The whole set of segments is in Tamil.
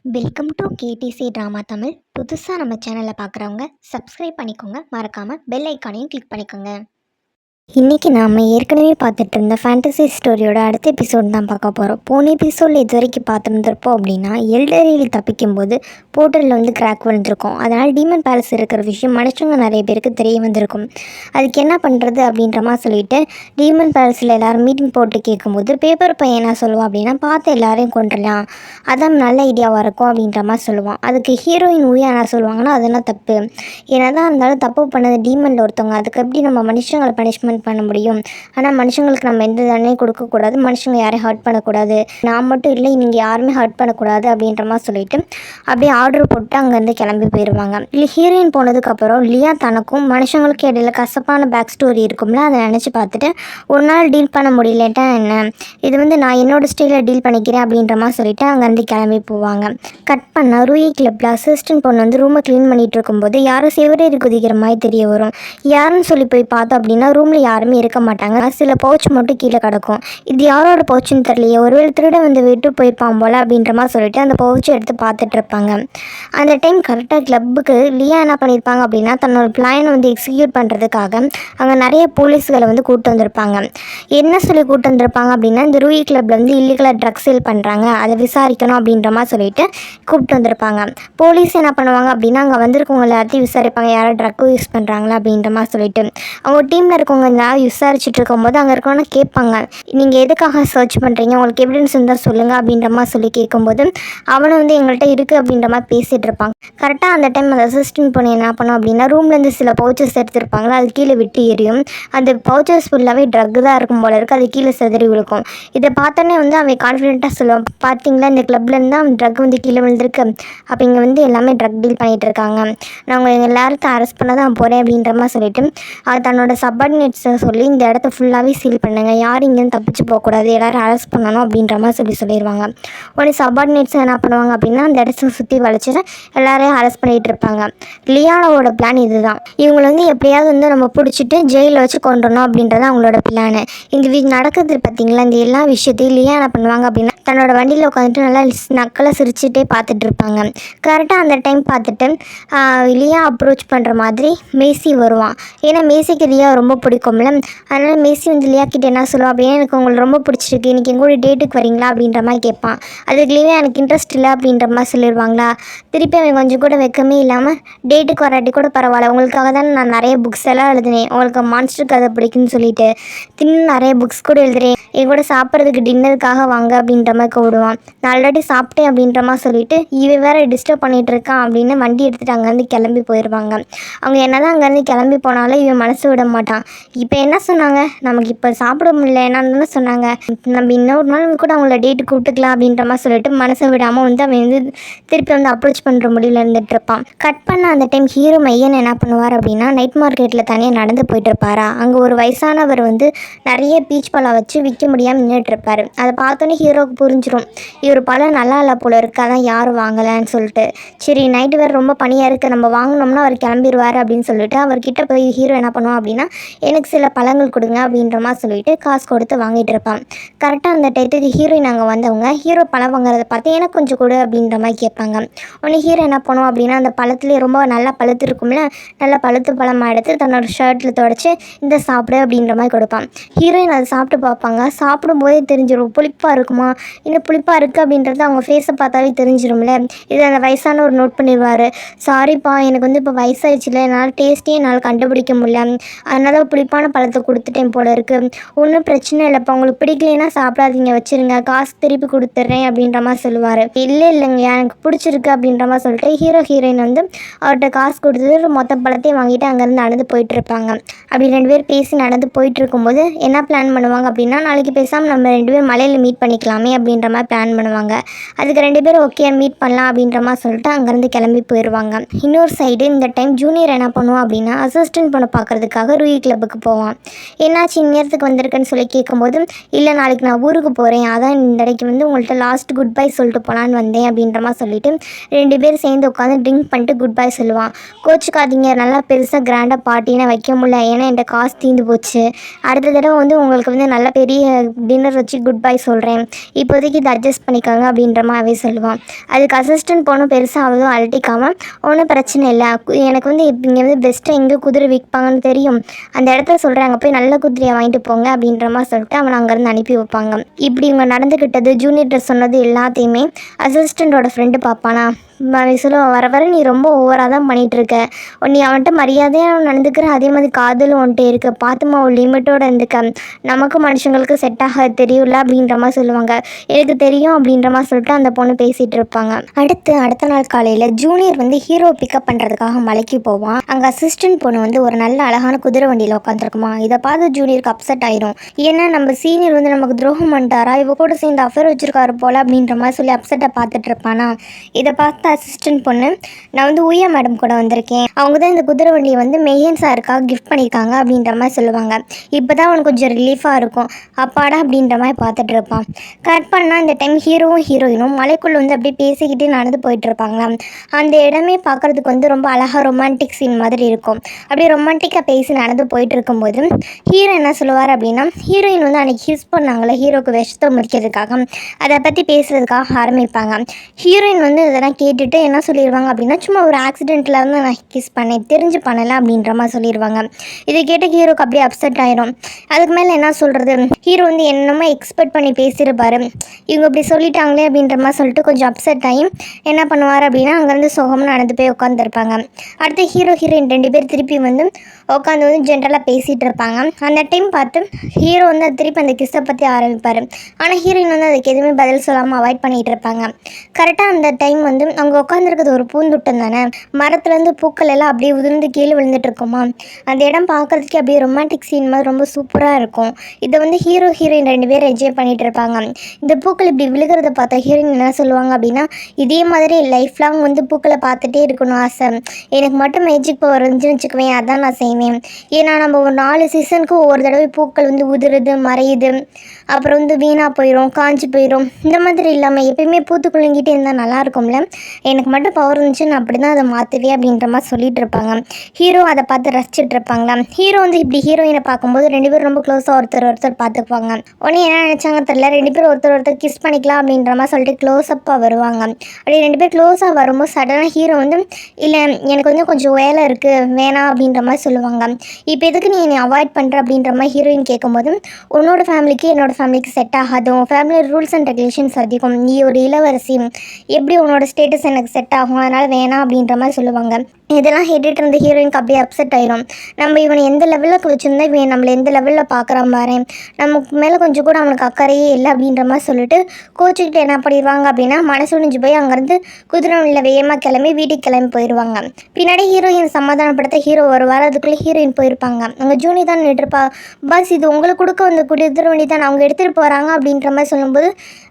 Welcome to KTC drama Tamil புதுசாக நம்ம சேனலை பார்க்குறவங்க சப்ஸ்கிரைப் பண்ணிக்கோங்க. மறக்காமல் பெல் ஐக்கானையும் கிளிக் பண்ணிக்கோங்க. இன்றைக்கி நாம் ஏற்கனவே பார்த்துட்டு இருந்த ஃபேண்டசி ஸ்டோரியோட அடுத்த எபிசோட் தான் பார்க்க போகிறோம் போன எபிசோடில் இது வரைக்கும் பார்த்துருந்துருப்போம் அப்படின்னா எல்டரியில் தப்பிக்கும்போது போர்ட்டலில் வந்து கிராக் விழுந்திருக்கும். அதனால் டீமன் பேலஸ் இருக்கிற விஷயம் மனுஷங்க நிறைய பேருக்கு தெரிய வந்திருக்கும். அதுக்கு என்ன பண்ணுறது அப்படின்ற மாதிரி சொல்லிட்டு டீமன் பேலஸில் எல்லோரும் மீட்டிங் போட்டு கேட்கும்போது பேப்பர் பையன் என்ன சொல்லுவான் அப்படின்னா பார்த்து எல்லாரையும் கொண்டுடலாம் அதான் நல்ல ஐடியாவாக இருக்கும் அப்படின்ற மாதிரி சொல்லுவான். அதுக்கு ஹீரோயின் ஊயா என்ன சொல்லுவாங்கன்னா அதெல்லாம் தப்பு. என்னதான் இருந்தாலும் தப்பு பண்ணது டீமனில் ஒருத்தவங்க. அதுக்கு எப்படி நம்ம மனுஷங்களை பனிஷ்மெண்ட் பண்ண முடியும். ஆனால் மனுஷங்களுக்கு நம்ம எந்த தண்டனையும் கொடுக்கக்கூடாது மனுஷங்க யாரையும் ஹர்ட் பண்ணக்கூடாது. நான் மட்டும் இல்லை நீங்கள் யாருமே ஹர்ட் பண்ணக்கூடாது அப்படின்ற மாதிரி சொல்லிவிட்டு அப்படியே ஆர்டர் போட்டு அங்கேருந்து கிளம்பி போயிடுவாங்க இல்லை ஹீரோயின் போனதுக்கப்புறம் லியா தனக்கும் மனுஷங்களுக்கு இடையில கசப்பான பேக் ஸ்டோரி இருக்கும்ல அதை நினச்சி பார்த்துட்டு ஒரு நாள் டீல் பண்ண முடியலட்டா என்ன? இது வந்து நான் என்னோட ஸ்டைலில் டீல் பண்ணிக்கிறேன் அப்படின்ற மாதிரி சொல்லிட்டு அங்கேருந்து கிளம்பி போவாங்க. கட் பண்ணால் ரூயி கிளப்பில் அசிஸ்டன்ட் பொண்ணு வந்து ரூமை க்ளீன் பண்ணிட்டு இருக்கும்போது யாரும் சிவரேறி குதிக்கிற மாதிரி தெரிய வரும். யாருன்னு சொல்லி போய் பார்த்தோம் அப்படின்னா ரூமில் யாருமே இருக்க மாட்டாங்க. சில பவுச் மட்டும் கீழே கிடக்கும். இது யாரோட பவுச்சுன்னு தெரியலையே. ஒருவேளை திருட வந்து விட்டு போயிருப்பான் போல அப்படின்ற மாதிரி சொல்லிட்டு அந்த பவுச்சை எடுத்து பார்த்துட்டு இருப்பாங்க. அந்த டைம் கரெக்டாக கிளப்புக்கு லியா என்ன பண்ணியிருப்பாங்க அப்படின்னா தன்னோட பிளானை வந்து எக்ஸிக்யூட் பண்ணுறதுக்காக அங்கே நிறைய போலீஸ்களை வந்து கூப்பிட்டு வந்திருப்பாங்க. என்ன சொல்லி கூப்பிட்டு வந்திருப்பாங்க அப்படின்னா இந்த ரூயி கிளப்ல வந்து இல்லீகலாக ட்ரக்ஸ் சேல் பண்ணுறாங்க அதை விசாரிக்கணும் அப்படின்ற மாதிரி சொல்லிட்டு கூப்பிட்டு வந்திருப்பாங்க. போலீஸ் என்ன பண்ணுவாங்க அப்படின்னா அங்கே வந்திருக்கவங்க எல்லாத்தையும் விசாரிப்பாங்க. யாரும் ட்ரக் யூஸ் பண்ணுறாங்களா அப்படின்ற மாதிரி சொல்லிட்டு. அவங்க டீமில் இருக்கவங்க எல்லாரும் விசாரிச்சுட்டு இருக்கும்போது அங்கே இருக்கவங்க கேட்பாங்க. நீங்கள் எதுக்காக சர்ச் பண்ணுறீங்க உங்களுக்கு எவிடன்ஸ் இருந்தால் சொல்லுங்கள் அப்படின்ற மாதிரி சொல்லி கேட்கும்போது அவனும் வந்து எங்கள்கிட்ட இருக்குது அப்படின்ற மாதிரி பேசிகிட்டு இருப்பாங்க. கரெக்டாக அந்த டைம் அந்த அசிஸ்டன்ட் பொண்ணு என்ன பண்ணும் அப்படின்னா ரூம்லேருந்து சில பவுச்சஸ் எடுத்துருப்பாங்களா? அது கீழே விட்டு எரியும். அந்த பவுச்சஸ் ஃபுல்லாகவே ட்ரக் தான் இருக்கும் போல இருக்குது அது கீழே சிதறி விழுக்கும். இதை பார்த்தோன்னே வந்து அவன் கான்ஃபிடென்ட்டாக சொல்லுவான். பார்த்தீங்களா? இந்த கிளப்லேருந்து தான் ட்ரக் வந்து கீழே விழுந்திருக்கு. அப்போ இங்கே வந்து எல்லாமே ட்ரக் டீல் பண்ணிகிட்டு இருக்காங்க. நான் உங்கள் எல்லாத்தையும் அரெஸ்ட் பண்ண தான் போகிறேன் அப்படின்ற மாதிரி சொல்லிட்டு அது தன்னோட சப்பார்டினேட்ஸ் சொல்லி இந்த இடத்த ஃபுல்லாகவே சீல் பண்ணுங்க. யாரும் இங்கேருந்து தப்பிச்சு போகக்கூடாது. எல்லோரும் அரெஸ்ட் பண்ணணும் அப்படின்ற மாதிரி சொல்லி சொல்லிடுவாங்க உடனே சபார்டினேட்ஸ் என்ன பண்ணுவாங்க அப்படின்னா அந்த இடத்த சுற்றி வளைச்சிட்டு எல்லாரையும் அரெஸ்ட் பண்ணிகிட்டு இருப்பாங்க. லியானோட பிளான் இதுதான். இவங்களை வந்து எப்படியாவது வந்து நம்ம பிடிச்சிட்டு ஜெயிலில் வச்சு கொண்டுடணும் அப்படின்றது அவங்களோட பிளானு இந்த வீ நடக்குது பார்த்தீங்களா இந்த எல்லா விஷயத்தையும் லியா என்ன பண்ணுவாங்க அப்படின்னா தன்னோட வண்டியில் உட்காந்துட்டு நல்லா நக்கலை சிரிச்சுட்டே பார்த்துட்டு இருப்பாங்க. கரெக்டாக அந்த டைம் பார்த்துட்டு லியா அப்ரோச் பண்ணுற மாதிரி மேசி வருவான். ஏன்னா மேசிக்கு லியா ரொம்ப பிடிக்கும். பிடிக்கும்ல அதனால் மேசி வந்து லியா கிட்ட என்ன சொல்லுவான் அப்படின்னா எனக்கு உங்களை ரொம்ப பிடிச்சிருக்கு? இன்றைக்கி எங்கள் கூட டேட்டுக்கு வரீங்களா? அப்படின்ற மாதிரி கேட்பான். அதுக்குலேயுமே எனக்கு இன்ட்ரெஸ்ட் இல்லை அப்படின்ற மாதிரி சொல்லிடுவாங்களா? திருப்பி அவன் கொஞ்சம் கூட வெக்கமே இல்லாமல் டேட்டுக்கு வராட்டி கூட பரவாயில்ல. உங்களுக்காக தான் நான் நிறைய புக்ஸ் எல்லாம் எழுதினேன். உங்களுக்கு மான்ஸ்டர் கதை பிடிக்குன்னு சொல்லிட்டு தின்னு நிறைய புக்ஸ் கூட எழுதுறேன். என் கூட சாப்பிட்றதுக்கு டின்னருக்காக வாங்க அப்படின்ற மாதிரி கூப்பிடுவான். நான் ஆல்ரெடி சாப்பிட்டேன் அப்படின்ற மாதிரி சொல்லிட்டு இவன் வேற டிஸ்டர்ப் பண்ணிட்டு இருக்கான் அப்படின்னு வண்டி எடுத்துட்டு அங்கேருந்து கிளம்பி போயிடுவாங்க அவங்க என்ன தான் அங்கேருந்து கிளம்பி போனாலும் இவன் மனசு விட மாட்டான். இப்போ என்ன சொன்னாங்க? நமக்கு இப்போ சாப்பிட முடியல என்னன்னு சொன்னாங்க. நம்ம இன்னொரு நாள் கூட அவங்கள டேட்டு கூப்பிட்டுக்கலாம் அப்படின்ற மாதிரி சொல்லிட்டு மனசை விடாமல் வந்து அவன் வந்து திருப்பி வந்து அப்ரோச் பண்ணுற முடியல இருந்துட்டு இருப்பான். கட் பண்ண அந்த டைம் ஹீரோ மையன் என்ன பண்ணுவார் அப்படின்னா நைட் மார்க்கெட்டில் தனியாக நடந்து போயிட்டு இருப்பாரா? அங்கே ஒரு வயசானவர் வந்து நிறைய பீச் பழம் வச்சு விற்க முடியாமல் நின்றுட்டு இருப்பார். அதை பார்த்தோன்னே ஹீரோவுக்கு புரிஞ்சிடும் இவர் பழம் நல்லா இல்லை போல இருக்கு அதான் யாரும் வாங்கலைன்னு சொல்லிட்டு. சரி நைட்டு வேறு ரொம்ப பனியாக இருக்குது நம்ம வாங்கினோம்னா அவர் கிளம்பிடுவார் அப்படின்னு சொல்லிட்டு அவர்கிட்ட போய் ஹீரோ என்ன பண்ணுவான் அப்படின்னா எனக்கு சில பழங்கள் கொடுங்க அப்படின்ற மாதிரி சொல்லிட்டு காசு கொடுத்து வாங்கிட்டு இருப்பான். கரெக்டாக அந்த டயத்துக்கு ஹீரோயின் அங்கே வந்தவங்க ஹீரோ பழம் வாங்குறத பார்த்து எனக்கு கொஞ்சம் கொடு அப்படின்ற மாதிரி கேட்பாங்க. உடனே ஹீரோ என்ன பண்ணுவோம் அப்படின்னா அந்த பழத்துலேயே ரொம்ப நல்லா பழுத்து இருக்கும்ல நல்லா பழுத்து பழமாக எடுத்து தன்னோட ஷர்ட்டில் தொடச்சி இந்த சாப்பிடு அப்படின்ற மாதிரி கொடுப்பான். ஹீரோயின் அதை சாப்பிட்டு பார்ப்பாங்க. சாப்பிடும்போதே தெரிஞ்சிடும் புளிப்பாக இருக்குமா? இன்னும் புளிப்பாக இருக்குது அப்படின்றது அவங்க ஃபேஸை பார்த்தாவே தெரிஞ்சிடும்ல இது அந்த வயசானவர் நோட் பண்ணிடுவார். சாரிப்பா எனக்கு வந்து இப்போ வயசாகிடுச்சுல என்னால் டேஸ்ட்டே என்னால் கண்டுபிடிக்க முடியல. அதனால் புளிப்பான பழத்தை கொடுத்துட்டேன் போல இருக்குது ஒன்றும் பிரச்சனை இல்லைப்பா. உங்களுக்கு பிடிக்கலைன்னா சாப்பிடாதீங்க. வச்சுருங்க. காசு திருப்பி கொடுத்துட்றேன் அப்படின்ற மாதிரி சொல்லுவார். இல்லை இல்லைங்க. எனக்கு பிடிச்சிருக்கு அப்படின்ற மாதிரி சொல்லிட்டு ஹீரோ ஹீரோயின் வந்து அவர்கிட்ட காசு கொடுத்துட்டு மொத்த பழத்தையும் வாங்கிட்டு அங்கேருந்து நடந்து போயிட்டு இருப்பாங்க. அப்படி ரெண்டு பேர் பேசி நடந்து போயிட்டு இருக்கும்போது என்ன பிளான் பண்ணுவாங்க அப்படின்னா நாளைக்கு பேசாமல் நம்ம ரெண்டு பேரும் மலையில் மீட் பண்ணிக்கலாமே அப்படின்ற மாதிரி பிளான் பண்ணுவாங்க. அதுக்கு ரெண்டு பேரும் ஓகே மீட் பண்ணலாம் அப்படின்ற மாதிரி சொல்லிட்டு அங்கேருந்து கிளம்பி போயிடுவாங்க இன்னொரு சைடு இந்த டைம் ஜூனியர் என்ன பண்ணுவோம் அப்படின்னா அசிஸ்டன்ட் பண்ண பார்க்குறதுக்காக ரூயி கிளப்புக்கு போவோம் போவான் என்னாச்சு இந்நேரத்துக்கு வந்திருக்குன்னு சொல்லி கேட்கும்போது இல்லை நாளைக்கு நான் ஊருக்கு போகிறேன் அதான் இந்த இடைக்கு வந்து உங்கள்கிட்ட லாஸ்ட் குட் பை சொல்லிட்டு போகலான்னு வந்தேன் அப்படின்ற மாதிரி சொல்லிவிட்டு ரெண்டு பேரும் சேர்ந்து உட்காந்து ட்ரிங்க் பண்ணிட்டு குட் பை சொல்லுவான். கோச்சுக்காதீங்க நல்லா பெருசாக கிராண்டாக பார்ட்டினா வைக்க முடியல. ஏன்னா என்கிட்ட காசு தீந்து போச்சு. அடுத்த தடவை வந்து உங்களுக்கு வந்து நல்ல பெரிய டின்னர் வச்சு குட் பை சொல்கிறேன் இப்போதைக்கு இதை அட்ஜஸ்ட் பண்ணிக்கோங்க அப்படின்ற மாதிரி சொல்லுவான். அதுக்கு அசிஸ்டன்ட் போகணும் பெருசாக அவ்வளோ அழட்டிக்காமல் ஒன்றும் பிரச்சனை இல்லை. எனக்கு வந்து இங்கே வந்து பெஸ்ட்டாக எங்கே குதிரை விற்பாங்கன்னு தெரியும். அந்த இடத்துல சொல்கிறாங்க போய் நல்ல குதிரையை வாங்கிட்டு போங்க அப்படின்ற மாதிரி சொல்லிட்டு அவனை அங்கேருந்து அனுப்பி வைப்பாங்க. இப்படி இவங்க நடந்துக்கிட்டது ஜூனியர்கிட்ட சொன்னது எல்லாத்தையுமே அசிஸ்டண்ட்டோட ஃப்ரெண்டு பார்ப்பானா? அவன் சொல்லுவான் வர வர நீ ரொம்ப ஓவராக தான் பண்ணிகிட்டு இருக்க நீ அவன்கிட்ட மரியாதையாக நடந்துக்கிற அதே மாதிரி காதலும் வந்துட்டு இருக்கு. பார்த்துமா ஒரு லிமிட்டோட இருந்துக்க. நமக்கு மனுஷங்களுக்கு செட் ஆக தெரியல அப்படின்ற மாதிரி சொல்லுவாங்க. எனக்கு தெரியும் அப்படின்ற மாதிரி சொல்லிட்டு அந்த பொண்ணு பேசிகிட்டு இருப்பாங்க. அடுத்து அடுத்த நாள் காலையில் ஜூனியர் வந்து ஹீரோ பிக்கப் பண்ணுறதுக்காக மலைக்கு போவான். அங்கே அசிஸ்டன்ட் பொண்ணு வந்து ஒரு நல்ல அழகான குதிரை வண்டியில் உட்காந்துருக்குமா இதை பார்த்து ஜூனியருக்கு அப்செட் ஆயிரும். ஏன்னா நம்ம சீனியர் வந்து நமக்கு துரோகம் பண்ணிட்டாரா? இவ கூட சேர்ந்து அஃபேர் வச்சிருக்காரு போல அப்படின்ற மாதிரி சொல்லி அப்செட்டை பார்த்துட்டு இருப்பானா? இதை பார்த்து அசிஸ்டன்ட் பொண்ணு. நான் வந்து உயா மேடம் கூட வந்திருக்கேன். அவங்க தான் இந்த குதிரை வண்டியை வந்து மெய்யன் சாருக்காக கிஃப்ட் பண்ணியிருக்காங்க அப்படின்ற மாதிரி சொல்லுவாங்க. இப்போ தான் அவனுக்கு கொஞ்சம் ரிலீஃபாக இருக்கும். அப்பாடா அப்படின்ற மாதிரி பார்த்துட்டு இருப்பான். கட் பண்ணால் இந்த டைம் ஹீரோவும் ஹீரோயினும் மலைக்குள்ளே வந்து அப்படியே பேசிக்கிட்டே நடந்து போயிட்டு இருப்பாங்களாம். அந்த இடமே பார்க்கறதுக்கு வந்து ரொம்ப அழகாக ரொமான்டிக் சீன் மாதிரி இருக்கும். அப்படியே ரொமான்டிக்காக பேசி நடந்து போயிட்டு இருக்கும்போது ஹீரோ என்ன சொல்லுவார் அப்படின்னா ஹீரோயின் வந்து அன்றைக்கி யூஸ் பண்ணாங்களே ஹீரோக்கு விஷத்தை முடிக்கிறதுக்காக அதை பற்றி பேசுறதுக்காக ஆரம்பிப்பாங்க. ஹீரோயின் வந்து இதெல்லாம் கேட்டு கேட்டுட்டு என்ன சொல்லிடுவாங்க அப்படின்னா சும்மா ஒரு ஆக்சிடென்ட்ல இருந்து நான் கிஸ் பண்ணேன் தெரிஞ்சு பண்ணலை அப்படின்ற மாதிரி சொல்லிடுவாங்க இதை கேட்ட ஹீரோக்கு அப்படியே அப்செட் ஆயிரும். அதுக்கு மேலே என்ன சொல்கிறது ஹீரோ வந்து என்னமோ எக்ஸ்பெக்ட் பண்ணி பேசியிருப்பாரு. இவங்க இப்படி சொல்லிட்டாங்களே அப்படின்ற மாதிரி சொல்லிட்டு கொஞ்சம் அப்செட் ஆகி என்ன பண்ணுவார் அப்படின்னா அங்கேருந்து சுகம்னு நடந்து போய் உட்காந்துருப்பாங்க அடுத்து ஹீரோ ஹீரோயின் ரெண்டு பேர் திருப்பி வந்து உட்காந்து வந்து ஜென்ரலாக பேசிகிட்டு இருப்பாங்க. அந்த டைம் பார்த்து ஹீரோ வந்து திருப்பி அந்த கிஸ்ஸை பற்றி ஆரம்பிப்பார். ஆனால் ஹீரோயின் வந்து அதுக்கு எதுவுமே பதில் சொல்லாமல் அவாய்ட் பண்ணிகிட்டு இருப்பாங்க. கரெக்டாக அந்த டைம் வந்து அவங்க உட்காந்துருக்கிறது ஒரு பூந்தொட்டம் தானே? மரத்துலேருந்து பூக்கள் எல்லாம் அப்படியே உதிர்ந்து கீழே விழுந்துட்டு இருக்குமா? அந்த இடம் பார்க்கறதுக்கே அப்படியே ரொமான்டிக் சீன் மாதிரி ரொம்ப சூப்பராக இருக்கும். இதை வந்து ஹீரோ ஹீரோயின் ரெண்டு பேரும் என்ஜாய் பண்ணிகிட்டு இருப்பாங்க. இந்த பூக்கள் இப்படி விழுகிறத பார்த்தா ஹீரோயின் என்ன சொல்லுவாங்க அப்படின்னா இதே மாதிரி லைஃப் லாங் வந்து பூக்களை பார்த்துட்டே இருக்கணும் ஆசை. எனக்கு மட்டும் மேஜிக் பவர் இருந்துச்சுன்னு வச்சுக்குவேன் அதான் நான் செய்வேன் ஏன்னா நம்ம ஒரு நாலு சீசனுக்கு ஒவ்வொரு தடவை பூக்கள் வந்து உதிருது மறையுது. அப்புறம் வந்து வீணாக போயிடும் காஞ்சி போயிடும் இந்த மாதிரி இல்லாமல் எப்பயுமே பூத்து குலுங்கிட்டே இருந்தால் நல்லா இருக்கும்ல? எனக்கு மட்டும் பவர் இருந்துச்சு நான் அப்படி தான் அதை மாற்றுவேன் அப்படின்ற மாதிரி சொல்லிட்டு இருப்பாங்க. ஹீரோ அதை பார்த்து ரசிச்சிட்டு இருப்பாங்களா ஹீரோ வந்து இப்படி ஹீரோயினை பார்க்கும்போது ரெண்டு பேரும் ரொம்ப க்ளோஸாக ஒருத்தர் ஒருத்தர் பார்த்துக்குவாங்க. உடனே என்ன நினச்சாங்க தெரியல. ரெண்டு பேரும் ஒருத்தர் ஒருத்தர் கிஸ் பண்ணிக்கலாம் அப்படின்ற மாதிரி சொல்லிட்டு க்ளோஸ்அப்பாக வருவாங்க. அப்படி ரெண்டு பேர் க்ளோஸாக வரும்போது சடனாக ஹீரோ வந்து இல்லை எனக்கு வந்து கொஞ்சம் வேலை இருக்குது வேணாம் அப்படின்ற மாதிரி சொல்லுவாங்க. இப்போ எதுக்கு நீ என்னை அவாய்ட் பண்ணுற அப்படின்ற மாதிரி ஹீரோயின் கேட்கும்போது உன்னோட ஃபேமிலிக்கு என்னோட ஃபேமிலிக்கு செட் ஆகாது உன் ஃபேமிலி ரூல்ஸ் அண்ட் ரெகுலேஷன்ஸ் அதிகம். நீ ஒரு இளவரசி. எப்படி உன்னோட ஸ்டேட்டஸ் எனக்கு செட் ஆகும்? அதனால் வேணாம் அப்படின்ற மாதிரி சொல்லுவாங்க. இதெல்லாம் கேட்டுட்டு இருந்த ஹீரோயினுக்கு அப்படியே அப்செட் ஆயிரும். நம்ம இவனை எந்த லெவலில் வச்சுருந்தா இவன் நம்மளை எந்த லெவலில் பார்க்குறான் பாரு நமக்கு மேலே கொஞ்சம் கூட அவனுக்கு அக்கறையே இல்லை அப்படின்ற மாதிரி சொல்லிட்டு கோச்சிக்கிட்டு என்ன பண்ணிடுவாங்க அப்படின்னா மனசு உணிஞ்சு போய் அங்கேருந்து குதிரை உள்ள வேகமாக கிளம்பி வீட்டுக்கு கிளம்பி போயிடுவாங்க. பின்னாடி ஹீரோயின் சமாதானப்படுத்த ஹீரோ வருவார் அதுக்குள்ளே ஹீரோயின் போயிருப்பாங்க. அங்கே ஜூனி தான் நின்றுருப்பா பஸ் இது உங்களுக்கு கொடுக்க வந்த குதிரை வண்டி தான். அவங்க எடுத்துகிட்டு போகிறாங்க அப்படின்ற மாதிரி சொல்லும்போது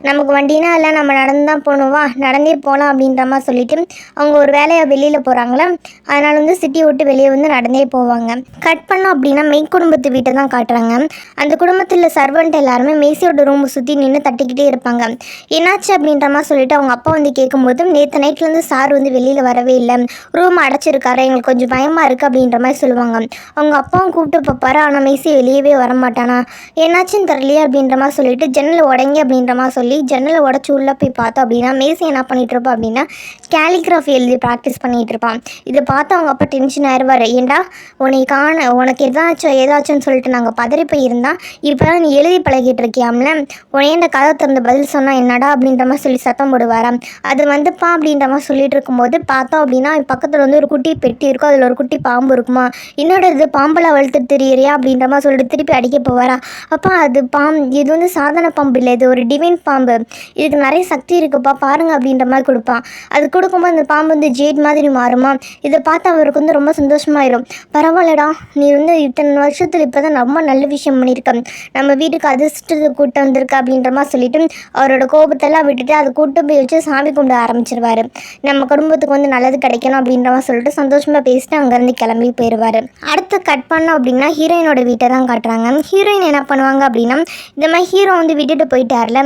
நமக்கு வண்டினா இல்லை நம்ம நடந்து தான் போகணும். வா நடந்தே போகலாம் அப்படின்ற மாதிரி சொல்லிட்டு அவங்க ஒரு வேலையாக வெளியில் போகிறாங்களா அதனால் வந்து சிட்டியை விட்டு வெளியே வந்து நடந்தே போவாங்க. கட் பண்ணோம் அப்படின்னா மெய் குடும்பத்து வீட்டை தான் காட்டுறாங்க. அந்த குடும்பத்தில் சர்வெண்ட் எல்லாருமே மேசியோட ரூம் சுற்றி நின்று தட்டிக்கிட்டே இருப்பாங்க. என்னாச்சு அப்படின்ற மாதிரி சொல்லிட்டு அவங்க அப்பா வந்து கேட்கும்போது நேற்று நைட்லேருந்து சார் வந்து வெளியில் வரவே இல்லை. ரூம் அடைச்சிருக்காரு எங்களுக்கு கொஞ்சம் பயமாக இருக்குது அப்படின்ற மாதிரி சொல்லுவாங்க. அவங்க அப்பாவும் கூப்பிட்டு பார்ப்பாரு ஆனால் மேசி வெளியவே வர மாட்டானா என்னாச்சுன்னு தெரியலையே அப்படின்ற மாதிரி சொல்லிட்டு ஜன்னல் உடங்கி அப்படின்ற மாதிரி சொல்லி ஜன்னலை உடச்சி உள்ளே போய் பார்த்தோம் அப்படின்னா மேசி என்ன பண்ணிகிட்டு இருப்போம் அப்படின்னா கேலிகிராஃபி எழுதி ப்ராக்டிஸ் பண்ணிகிட்டு இருப்பான். இதை பார்த்து அவங்க அப்பா டென்ஷன் ஆயிடுவார் ஏண்டா உன்னை காண உனக்கு எதாச்சும் ஏதாச்சும்னு சொல்லிட்டு நாங்கள் பதறி போயிருந்தா இப்போ நீ எழுதி பழகிட்டு இருக்கியாம்ல? உனையே இந்த கதை திறந்த பதில் சொன்னால் என்னடா அப்படின்ற மாதிரி சொல்லி சத்தம் போடுவாராம். அது வந்துப்பா அப்படின்ற மாதிரி சொல்லிட்டு இருக்கும்போது பார்த்தோம் அப்படின்னா பக்கத்தில் வந்து ஒரு குட்டி பெட்டி இருக்கும் அதில் ஒரு குட்டி பாம்பு இருக்குமா? என்னோட இது பாம்பெல்லாம் வளர்த்துட்டு தெரியறியா அப்படின்ற மாதிரி சொல்லிட்டு திருப்பி அடிக்க போவாரா? அப்பா அது பாம்பு இது வந்து சாதாரண பாம்பு இல்லை இது ஒரு டிவைன் பாம்பு. இதுக்கு நிறைய சக்தி இருக்குப்பா பாருங்க அப்படின்ற மாதிரி கொடுப்பான் அது கொடுக்கும்போது அந்த பாம்பு வந்து ஜேட் மாதிரி மாறுமா? இதை பார்த்து அவருக்கு வந்து ரொம்ப சந்தோஷமாயிரும். பரவாயில்லடா நீ வந்து இத்தனை வருஷத்தில் இப்போ தான் ரொம்ப நல்ல விஷயம் பண்ணியிருக்க. நம்ம வீட்டுக்கு அதிர்ஷ்டத்தை கூட்டு வந்திருக்க அப்படின்ற மாதிரி சொல்லிட்டு அவரோட கோபத்தெல்லாம் விட்டுட்டு அதை கூட்டு போய் வச்சு சாமி கும்பிட ஆரம்பிச்சிருவாரு. நம்ம குடும்பத்துக்கு வந்து நல்லது கிடைக்கணும் அப்படின்ற மாதிரி சொல்லிட்டு சந்தோஷமாக பேசிட்டு அங்கேருந்து கிளம்பி போயிடுவார் அடுத்து கட் பண்ணோம் அப்படின்னா ஹீரோயினோட வீட்டை தான் காட்டுறாங்க. ஹீரோயின் என்ன பண்ணுவாங்க அப்படின்னா இந்த மாதிரி ஹீரோ வந்து விட்டுட்டு போயிட்டார்ல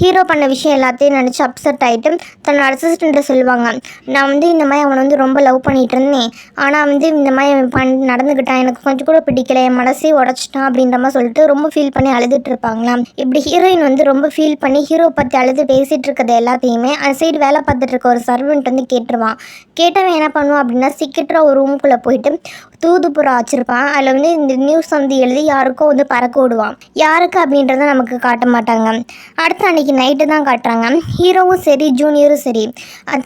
ஹீரோ பண்ண விஷயம் எல்லாத்தையும் நினச்சி அப்செட் ஆகிட்டு தன்னோட அசிஸ்டண்ட்டை சொல்லுவாங்க நான் வந்து இந்த மாதிரி அவனை வந்து ரொம்ப லவ் பண்ணி பண்ணிகிட்டு இருந்தேன் ஆனால் வந்து இந்த மாதிரி பண் நடந்துக்கிட்டான் எனக்கு கொஞ்சம் கூட பிடிக்கல. என் மனசே உடச்சிட்டான் அப்படின்ற மாதிரி சொல்லிட்டு ரொம்ப ஃபீல் பண்ணி அழுதுட்டு இருப்பாங்களாம். இப்படி ஹீரோயின் வந்து ரொம்ப ஃபீல் பண்ணி ஹீரோ பற்றி அழுது பேசிகிட்டு இருக்கிறது எல்லாத்தையுமே அந்த சைடு வேலை பார்த்துட்டு இருக்க ஒரு சர்வெண்ட் வந்து கேட்டுருவான். கேட்டவன் என்ன பண்ணுவான் அப்படின்னா சீக்கிரட்டாக ஒரு ரூம்குள்ளே போயிட்டு தூதுப்புறா வச்சுருப்பான். அதில் வந்து இந்த நியூஸ் வந்து எழுதி யாருக்கோ வந்து பறக்க விடுவான். யாருக்கு அப்படின்றத நமக்கு காட்ட மாட்டாங்க. அடுத்த அன்னைக்கு நைட்டு தான் காட்டுறாங்க. ஹீரோவும் சரி ஜூனியரும் சரி.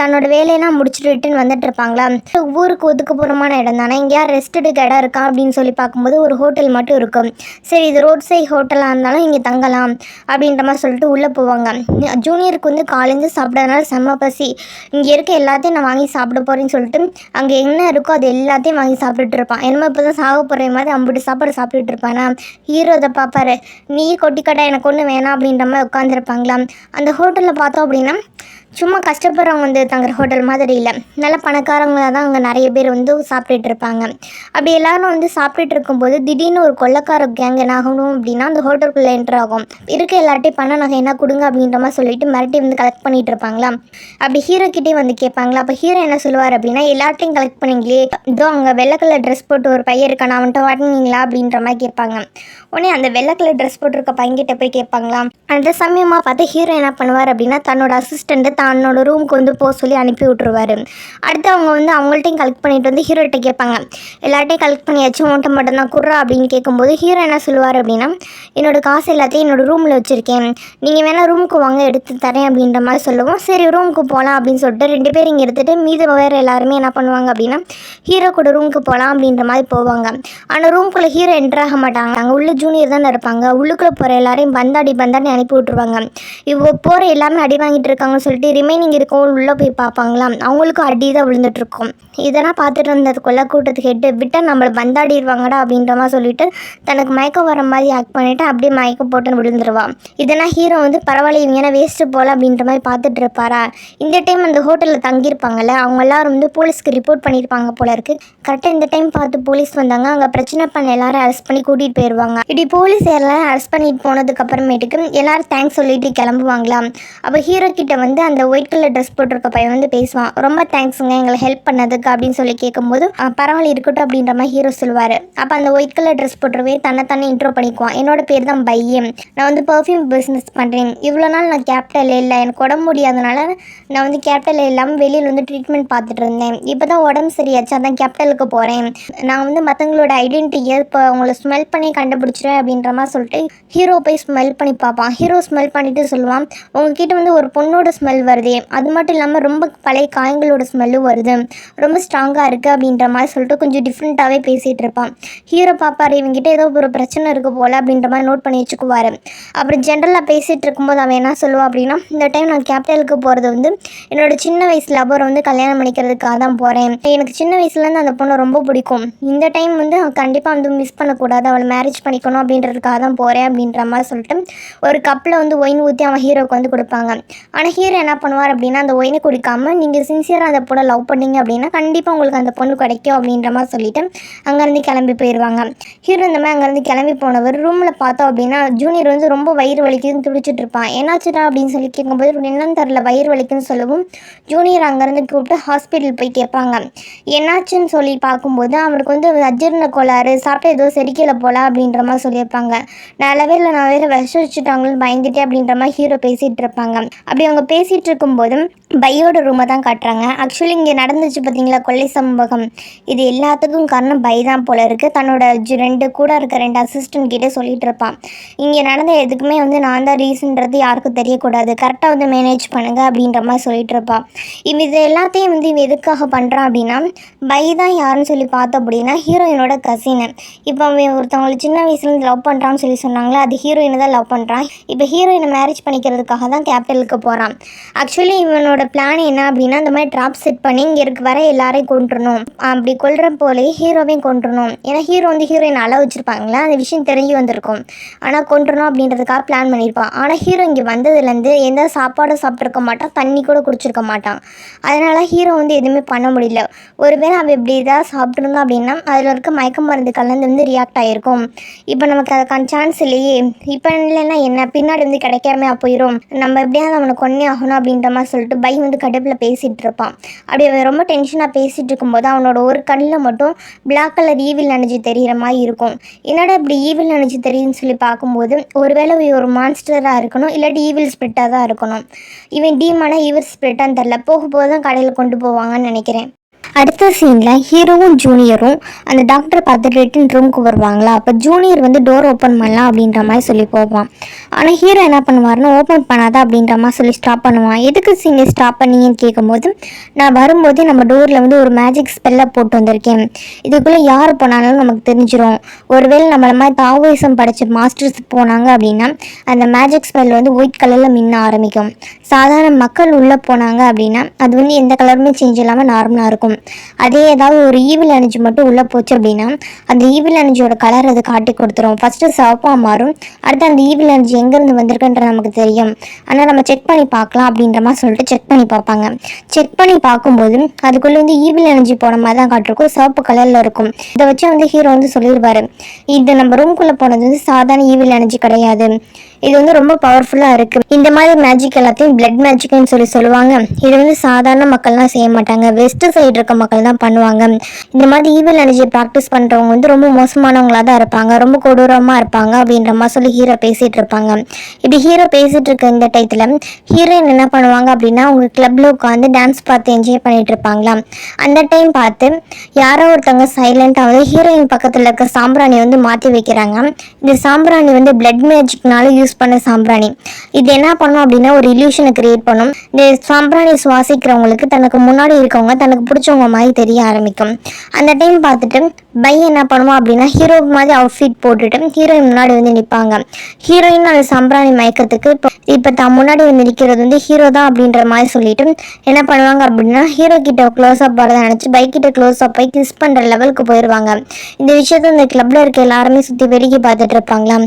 தன்னோட வேலையெல்லாம் முடிச்சுட்டு ரிட்டன் வந்துட்டு இருப்பாங்களா? ஊருக்கு ஒதுக்குப்புறமான இடம் தானே. எங்கேயா ரெஸ்ட் எடுக்க இடம் இருக்கா அப்படின்னு சொல்லி பார்க்கும்போது ஒரு ஹோட்டல் மட்டும் இருக்கும். சரி இது ரோட் சைட் ஹோட்டலாக இருந்தாலும் இங்கே தங்கலாம் அப்படின்ற மாதிரி சொல்லிட்டு உள்ளே போவாங்க. ஜூனியருக்கு வந்து காலேஜ் சாப்பிட்றதுனால செம்ம பசி. இங்கே இருக்க எல்லாத்தையும் நான் வாங்கி சாப்பிட போகிறேன்னு சொல்லிட்டு அங்கே என்ன இருக்கோ அது எல்லாத்தையும் வாங்கி சாப்பிட்டுட்டு இருப்பான். என்னமோ இப்போ தான் சாக போகிற மாதிரி அம்பிட்டு சாப்பாடு சாப்பிட்டுட்டு இருப்பானா? ஹீரோ அதை பார்ப்பாரு. நீ கொட்டிக்கடை எனக்கு ஒன்று வேணாம் அப்படின்ற மாதிரி உட்காந்துருப்பாங்களாம் அந்த ஹோட்டலில் பார்த்தோம் அப்படின்னா சும்மா கஷ்டப்படுறவங்க வந்து தங்குற ஹோட்டல் மாதிரி இல்லை. நல்ல பணக்காரங்களாக தான் அங்கே நிறைய பேர் வந்து சாப்பிட்டுட்டு இருப்பாங்க. அப்படி எல்லாரும் வந்து சாப்பிட்டுட்டு இருக்கும்போது திடீர்னு ஒரு கொள்ளக்கார கேங் என்ன ஆகணும் அப்படின்னா அந்த ஹோட்டலுக்குள்ளே என்ட்ரு ஆகும். இருக்க எல்லார்ட்டையும் பண நகை என்ன கொடுங்க அப்படின்ற மாதிரி சொல்லிட்டு மிரட்டி வந்து கலெக்ட் பண்ணிட்டு இருப்பாங்களா? அப்படி ஹீரோ கிட்டே வந்து கேட்பாங்களா? அப்போ ஹீரோ என்ன சொல்லுவார் அப்படின்னா எல்லார்ட்டையும் கலெக்ட் பண்ணீங்களே. இதோ அங்கே வெள்ளை கலர் ட்ரெஸ் போட்டு ஒரு பையன் இருக்கான். அவன்கிட்ட வாட்டினீங்களா அப்படின்ற மாதிரி கேட்பாங்க. உடனே அந்த வெள்ளை கலர் ட்ரெஸ் போட்டிருக்க பையன்கிட்ட போய் கேட்பாங்களாம். அந்த சமயமாக பார்த்து ஹீரோ என்ன பண்ணுவார் அப்படின்னா தன்னோட அசிஸ்டண்ட்டை தன்னோட ரூமுக்கு வந்து போக சொல்லி அனுப்பி விட்ருவாரு அடுத்து அவங்க வந்து அவங்கள்ட்டையும் கலெக்ட் பண்ணிட்டு வந்து ஹீரோகிட்ட கேட்பாங்க. எல்லார்ட்டையும் கலெக்ட் பண்ணியாச்சு உன்ட்ட மட்டும் தான் அப்படின்னு கேட்கும்போது ஹீரோ என்ன சொல்லுவார் அப்படின்னா என்னோட காசு எல்லாத்தையும் என்னோட ரூமில் வச்சுருக்கேன். நீங்கள் வேணால் ரூமுக்கு வாங்க எடுத்து தரேன் அப்படின்ற மாதிரி சொல்லுவோம். சரி ரூமுக்கு போகலாம் அப்படின்னு சொல்லிட்டு ரெண்டு பேரும் இங்கே எடுத்துகிட்டு மீது வேறு எல்லாருமே என்ன பண்ணுவாங்க அப்படின்னா ஹீரோ கூட ரூமுக்கு போகலாம் அப்படின்ற மாதிரி போவாங்க. ஆனால் ரூம்குள்ளே ஹீரோ என்ட்ராக மாட்டாங்க. அங்கே உள்ள ஜூனியர் தானே இருப்பாங்க. உள்ளுக்குள்ளே போகிற எல்லாரையும் பந்தாடி பந்தாடி அனுப்பி விட்ருவாங்க இவ்வளோ போகிற எல்லாமே அடி வாங்கிட்டு இருக்காங்கன்னு சொல்லிட்டு ரிமைனிங் இருக்கவங்க உள்ளே போய் பார்ப்பாங்களாம் அவங்களுக்கும் அடி தான் விழுந்துட்டு இருக்கும் இதெல்லாம் பார்த்துட்டு இருந்தது கூட்டத்துக்கு ஹெட்டு விட்டால் நம்மளை பந்தாடிடுவாங்கடா அப்படின்ற மாதிரி சொல்லிட்டு தனக்கு மயக்கம் வர மாதிரி ஆக்ட் பண்ணிவிட்டு அப்படியே மயக்கம் போட்டு விழுந்துருவான். இதெல்லாம் ஹீரோ வந்து பரவாயில்ல இவங்க ஏன்னா வேஸ்ட்டு போல அப்படின்ற மாதிரி பார்த்துட்டு இருப்பாரா? இந்த டைம் அந்த ஹோட்டலில் தங்கியிருப்பாங்கல்ல அவங்க எல்லாரும் வந்து போலீஸ்க்கு ரிப்போர்ட் பண்ணியிருப்பாங்க போல இருக்கு. கரெக்டாக இந்த டைம் பார்த்து போலீஸ் வந்தாங்க. அங்கே பிரச்சனை பண்ண எல்லாரும் அரெஸ்ட் பண்ணி கூட்டிகிட்டு போயிடுவாங்க இப்படி போலீஸ் எல்லாம் அரெஸ்ட் பண்ணிட்டு போனதுக்கு அப்புறமேட்டுக்கு எல்லாரும் தேங்க்ஸ் சொல்லிட்டு கிளம்புவாங்களாம். அப்போ ஹீரோ கிட்ட வந்து அந்த ஒயிட் கலர் ட்ரெஸ் போட்டிருக்க பையன் வந்து பேசுவான். ரொம்ப தேங்க்ஸுங்க எங்களை ஹெல்ப் பண்ணதுக்கு அப்படின்னு சொல்லி கேட்கும்போது பரவாயில்ல இருக்கட்டும் அப்படின்ற மாதிரி ஹீரோ சொல்லுவார். அப்போ அந்த ஒயிட் கலர் ட்ரெஸ் போட்டுருவே தன்னை தானே இன்ட்ரோ பண்ணிக்குவான். என்னோட பேர் தான் பையன் நான் வந்து பர்ஃப்யூம் பிஸ்னஸ் பண்ணுறேன் இவ்வளோ நாள் நான் கேபிட்டல் இல்லை. எனக்கு உடம்பு முடியாதனால நான் வந்து கேபிட்டல் இல்லாமல் வெளியில் வந்து ட்ரீட்மெண்ட் பார்த்துட்டு இருந்தேன். இப்போ தான் உடம்பு சரியாச்சு. அதான் கேபிட்டலுக்கு போகிறேன் நான் வந்து மற்றவங்களோட ஐடென்டிட்டியை இப்போ அவங்கள ஸ்மெல் பண்ணி கண்டுபிடிச்சிருவேன் அப்படின்ற மாதிரி சொல்லிட்டு ஹீரோ போய் ஸ்மெல் பண்ணி பார்ப்பான். ஹீரோ ஸ்மெல் பண்ணிட்டு சொல்லுவான். உங்ககிட்ட வந்து ஒரு பொண்ணோட ஸ்மெல் வருது. அது மட்டும் இல்லாமல் ரொம்ப பழைய காயங்களோட ஸ்மெல்லும் வருது. ரொம்ப ஸ்ட்ராங்காக இருக்குது அப்படின்ற மாதிரி சொல்லிட்டு கொஞ்சம் டிஃப்ரெண்ட்டாகவே பேசிகிட்டு இருப்பான். ஹீரோ பாப்பாரு இவங்ககிட்ட ஏதோ ஒரு பிரச்சனை இருக்க போல் அப்படின்ற மாதிரி நோட் பண்ணி வச்சுக்குவாரு. அப்புறம் ஜென்ரலாக பேசிகிட்டு இருக்கும்போது அவன் என்ன சொல்லுவான் அப்படின்னா இந்த டைம் நான் கேபிட்டலுக்கு போகிறது வந்து என்னோட சின்ன வயசில் அப்புறம் வந்து கல்யாணம் பண்ணிக்கிறதுக்காக தான் போகிறேன் எனக்கு சின்ன வயசுலேருந்து அந்த பொண்ணை ரொம்ப பிடிக்கும். இந்த டைம் வந்து கண்டிப்பாக வந்து மிஸ் பண்ணக்கூடாது. அவளை மேரேஜ் பண்ணிக்கணும் அப்படின்றதுக்காக தான் போகிறேன் அப்படின்ற மாதிரி சொல்லிட்டு ஒரு கப்பில் வந்து ஒயின் ஊற்றி அவன் ஹீரோக்கு வந்து கொடுப்பாங்க. ஆனால் ஹீரோ என்ன பண்ணுவார் அப்படின்னா அந்த ஒயினை குடிக்காமல் நீங்கள் சின்சியராக அந்த பொண்ணை லவ் பண்ணீங்க அப்படின்னா கண்டிப்பாக உங்களுக்கு அந்த பொண்ணு கிடைக்கும் அப்படின்ற மாதிரி சொல்லிட்டு அங்கேருந்து கிளம்பி போயிடுவாங்க ஹீரோ இந்த மாதிரி அங்கேருந்து கிளம்பி போனவர் ரூமில் பார்த்தோம் அப்படின்னா ஜூனியர் வந்து ரொம்ப வயிறு வலிக்குதுன்னு துடிச்சிட்டு இருப்பான். என்னாச்சுடா அப்படின்னு சொல்லி கேட்கும்போது என்னன்னு தெரில வயிறு வலிக்குன்னு சொல்லவும் ஜூனியர் அங்கேருந்து கூப்பிட்டு ஹாஸ்பிட்டல் போய் கேட்பாங்க. என்னாச்சுன்னு சொல்லி பார்க்கும்போது அவருக்கு வந்து அஜீரண கோளாறு சாப்பிட்டு ஏதோ செடிக்கலை போல அப்படின்ற மாதிரி சொல்லியிருப்பாங்க. நல்லவே இல்லை நான் வேறு விஷம் வச்சுட்டாங்களோன்னு பயந்துட்டே அப்படின்ற மாதிரி ஹீரோ பேசிகிட்டு இருப்பாங்க. அப்படி அவங்க பேசிட்டு பேசிகிட்டு இருக்கும்போது பையோட ரூமை தான் காட்டுறாங்க. ஆக்சுவலி இங்கே நடந்துச்சு பார்த்தீங்களா கொள்ளை சம்பவம். இது எல்லாத்துக்கும் காரணம் பை தான் போல இருக்குது தன்னோட ரெண்டு கூட இருக்க ரெண்டு அசிஸ்டன்ட் கிட்டே சொல்லிட்டு இருப்பான். இங்கே நடந்த எதுக்குமே வந்து நான் தான் ரீசன்றது யாருக்கும் தெரியக்கூடாது. கரெக்டாக வந்து மேனேஜ் பண்ணுங்க அப்படின்ற மாதிரி சொல்லிட்டு இருப்பான். இவன் இது எல்லாத்தையும் வந்து இவன் எதுக்காக பண்ணுறான் அப்படின்னா பை தான் யாருன்னு சொல்லி பார்த்தோம் அப்படின்னா ஹீரோயினோட கசினு இப்போ அவன் ஒருத்தவங்களை சின்ன வயசுலேருந்து லவ் பண்ணுறான்னு சொல்லி சொன்னாங்களே அது ஹீரோயினை தான் லவ் பண்ணுறான் இப்போ ஹீரோயினை மேரேஜ் பண்ணிக்கிறதுக்காக தான் கேபிட்டலுக்கு போகிறான் ஆக்சுவலி இவனோட பிளான் என்ன அப்படின்னா இந்த மாதிரி ட்ராப் செட் பண்ணி இங்கே இருக்க வர எல்லாரையும் கொண்டுடணும் அப்படி கொல்ற போலே ஹீரோவையும் கொண்டுடணும் ஏன்னா ஹீரோ வந்து ஹீரோயின் அளவு வச்சுருப்பாங்களா அந்த விஷயம் தெரிஞ்சு வந்திருக்கும். ஆனால் கொண்டுடணும் அப்படின்றதுக்காக பிளான் பண்ணியிருப்பான் ஆனால் ஹீரோ இங்கே வந்ததுலேருந்து எந்த சாப்பாடும் சாப்பிட்ருக்க மாட்டான் தண்ணி கூட குடிச்சிருக்க மாட்டான். அதனால் ஹீரோ வந்து எதுவுமே பண்ண முடியல. ஒருவேளை அவன் இப்படி ஏதாவது சாப்பிட்ருந்தோம் அப்படின்னா அதில் இருக்க மயக்க மருந்து கலந்து வந்து ரியாக்ட் ஆகிருக்கும் இப்போ நமக்கு அதுக்கான சான்ஸ் இல்லையே. இப்போ இல்லைன்னா என்ன? பின்னாடி வந்து கிடைக்காம போயிடும் நம்ம எப்படியாவது அவனை கொன்னே ஆகணும் அப்படின்ற மாதிரி சொல்லிட்டு பை வந்து கடுப்பில் பேசிகிட்டு இருப்பான். அப்படி அவன் ரொம்ப டென்ஷனாக பேசிகிட்டு இருக்கும்போது அவனோட ஒரு கண்ணில் மட்டும் பிளாக் கலர் ஈவில் நினைச்சு தெரிகிற மாதிரி இருக்கும். என்னடா இப்படி ஈவில் நினைச்சு தெரியும்னு சொல்லி பார்க்கும்போது ஒருவேளை ஒரு மான்ஸ்டராக இருக்கணும் இல்லாட்டி ஈவில் ஸ்பிரிட்டாக தான் இருக்கணும். இவன் டீமான ஈவில் ஸ்பிரிட்டான்னு தெரில போக போக தான் கடையில் கொண்டு போவாங்கன்னு நினைக்கிறேன். அடுத்த சீனில் ஹீரோவும் ஜூனியரும் அந்த டாக்டரை பார்த்துட்டு ரிட்டன் ரூமுக்கு வருவாங்களா? அப்போ ஜூனியர் வந்து டோர் ஓப்பன் பண்ணலாம் அப்படின்ற மாதிரி சொல்லி போவான். ஆனால் ஹீரோ என்ன பண்ணுவார்னு ஓப்பன் பண்ணாத அப்படின்ற மாதிரி சொல்லி ஸ்டாப் பண்ணுவான். எதுக்கு நீங்கள் ஸ்டாப் பண்ணீங்கன்னு கேட்கும்போது நான் வரும்போது நம்ம டோரில் வந்து ஒரு மேஜிக் ஸ்பெல்லை போட்டு வந்திருக்கேன். இதுக்குள்ளே யார் போனாலும் நமக்கு தெரிஞ்சிடும் ஒருவேளை நம்மள மாதிரி தாவோயிசம் படித்த மாஸ்டர்ஸ் போனாங்க அப்படின்னா அந்த மேஜிக் ஸ்பெல் வந்து ஒயிட் கலரில் மின்ன ஆரம்பிக்கும். சாதாரண மக்கள் உள்ளே போனாங்க அப்படின்னா அது வந்து எந்த கலருமே சேஞ்ச் இல்லாமல் நார்மலாக இருக்கும். அதே ஏதாவது ஒரு ஈவில் அணிஞ்சு மட்டும் உள்ளே போச்சு அப்படின்னா அந்த ஈவில் அணிஞ்சோட கலர் அது காட்டி கொடுத்துரும். ஃபஸ்ட்டு சவப்பாக மாறும். அடுத்து அந்த ஈவில் அணிஞ்சு எங்கேருந்து வந்திருக்குன்றது நமக்கு தெரியும். ஆனால் நம்ம செக் பண்ணி பார்க்கலாம் அப்படின்ற மாதிரி சொல்லிட்டு செக் பண்ணி பார்ப்பாங்க. செக் பண்ணி பார்க்கும்போது அதுக்குள்ளே வந்து ஈவில் எனர்ஜி போன மாதிரி தான் காட்டிருக்கும். சிவப்பு கலரில் இருக்கும். இதை வச்சு வந்து ஹீரோ வந்து சொல்லிடுவார் இது நம்ம ரூம்குள்ளே போனது வந்து சாதாரண ஈவில் எனர்ஜி கிடையாது. இது வந்து ரொம்ப பவர்ஃபுல்லாக இருக்குது இந்த மாதிரி மேஜிக் எல்லாத்தையும் பிளட் மேஜிக்னு சொல்லி சொல்லுவாங்க. இது வந்து சாதாரண மக்கள்லாம் செய்ய மாட்டாங்க. வெஸ்ட் சைடு இருக்க மக்கள் தான் பண்ணுவாங்க. இந்த மாதிரி ஈவில் எனர்ஜி ப்ராக்டிஸ் பண்ணுறவங்க வந்து ரொம்ப மோசமானவங்களாக தான் இருப்பாங்க. ரொம்ப கொடூரமாக இருப்பாங்க அப்படின்ற மாதிரி சொல்லி ஹீரோ பேசிகிட்டு இருப்பாங்க. இப்படி ஹீரோ பேசிகிட்டு இருக்க இந்த டயத்தில் ஹீரோயின் என்ன பண்ணுவாங்க அப்படின்னா அவங்க கிளப்பில் உட்காந்து டான்ஸ் பார்த்து என்ஜாய் பண்ணிட்டு இருப்பாங்களா அந்த டைம் பார்த்து யாரோ ஒருத்தவங்க சைலண்ட்டாக வந்து ஹீரோயின் பக்கத்தில் இருக்க சாம்பிராணி வந்து மாற்றி வைக்கிறாங்க. இந்த சாம்பிராணி வந்து பிளட் மேஜிக்னால யூஸ் பண்ண சாம்பிராணி. இது என்ன பண்ணும் அப்படின்னா ஒரு இல்யூஷனை கிரியேட் பண்ணும். இந்த சாம்பிராணி சுவாசிக்கிறவங்களுக்கு தனக்கு முன்னாடி இருக்கவங்க தனக்கு பிடிச்சவங்க மாதிரி தெரிய ஆரம்பிக்கும். அந்த டைம் பார்த்துட்டு பை என்ன பண்ணுவோம் அப்படின்னா ஹீரோ மாதிரி அவுட்ஃபிட் போட்டுட்டு ஹீரோயின் முன்னாடி வந்து நிற்பாங்க ஹீரோயின் அந்த சாம்பிராணி மயக்கத்துக்கு இப்போ இப்போ தான் முன்னாடி வந்து நிற்கிறது வந்து ஹீரோ தான் அப்படின்ற மாதிரி சொல்லிட்டு என்ன பண்ணுவாங்க அப்படின்னா ஹீரோ கிட்ட க்ளோஸ் அப் வரதை நினச்சி பைக் கிட்ட க்ளோஸ் அப் போய் கிஸ் பண்ணுற லெவலுக்கு போயிடுவாங்க இந்த விஷயத்த இந்த கிளப்ல இருக்க எல்லாருமே சுற்றி வேடிக்கை பார்த்துட்டு இருப்பாங்களா